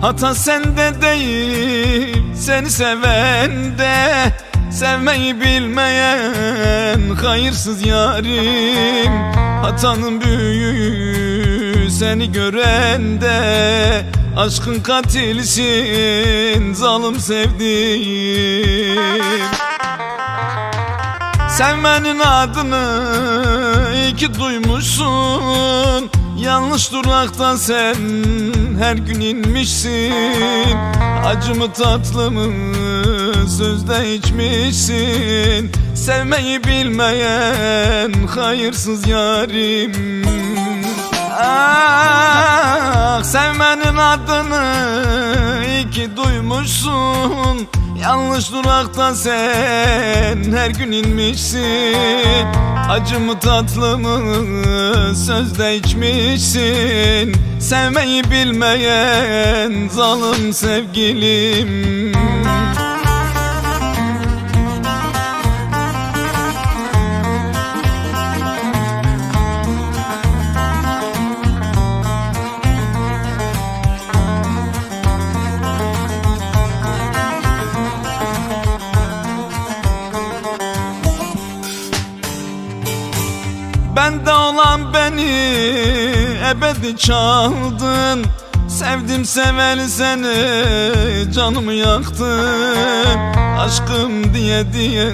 Hata sende değil seni sevende Sevmeyi bilmeyen hayırsız yarim. Hatanın büyüğü seni görende Aşkın katilsin zalim sevdiğim. Sevmenin adını iyi ki duymuşsun Yanlış duraktan sen her gün inmişsin. Acımı tatlımı sözde içmişsin. Sevmeyi bilmeyen hayırsız yarim. Ah sevmenin adını iyi ki duymuşsun Yanlış duraktan sen her gün inmişsin. Acımı tatlımı sözde içmişsin. Sevmeyi bilmeyen zalim sevgilim Bende olan beni ebedi çaldın. Sevdim seveli seni canımı yaktın. Aşkım diye diye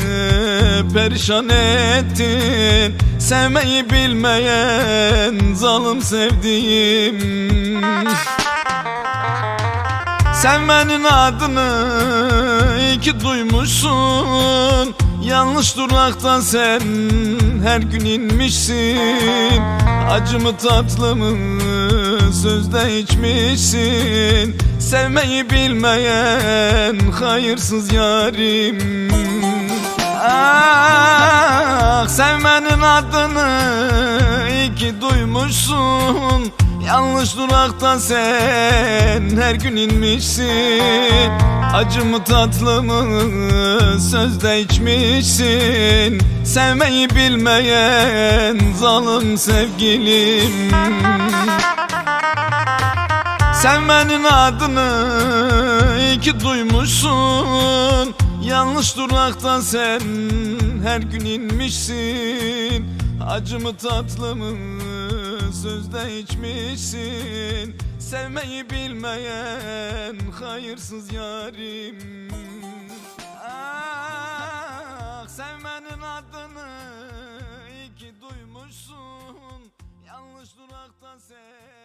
perişan ettin. Sevmeyi bilmeyen zalim sevdiğim Sevmenin adını iyi ki duymuşsun. Yanlış duraktan sen her gün inmişsin. Acımı tatlımı sözde içmişsin. Sevmeyi bilmeyen hayırsız yarim. Ah sevmenin adını iyi ki duymuşsun Yanlış duraktan sen her gün inmişsin. Acımı tatlımı sözde içmişsin. Sevmeyi bilmeyen zalim sevgilim. Sevmenin adını iyi ki duymuşsun. Yanlış duraktan sen her gün inmişsin. Acımı sözde içmişsin Sevmeyi bilmeyen hayırsız yarim. Ah sevmenin adını iyi ki duymuşsun. Yanlış duraktan sen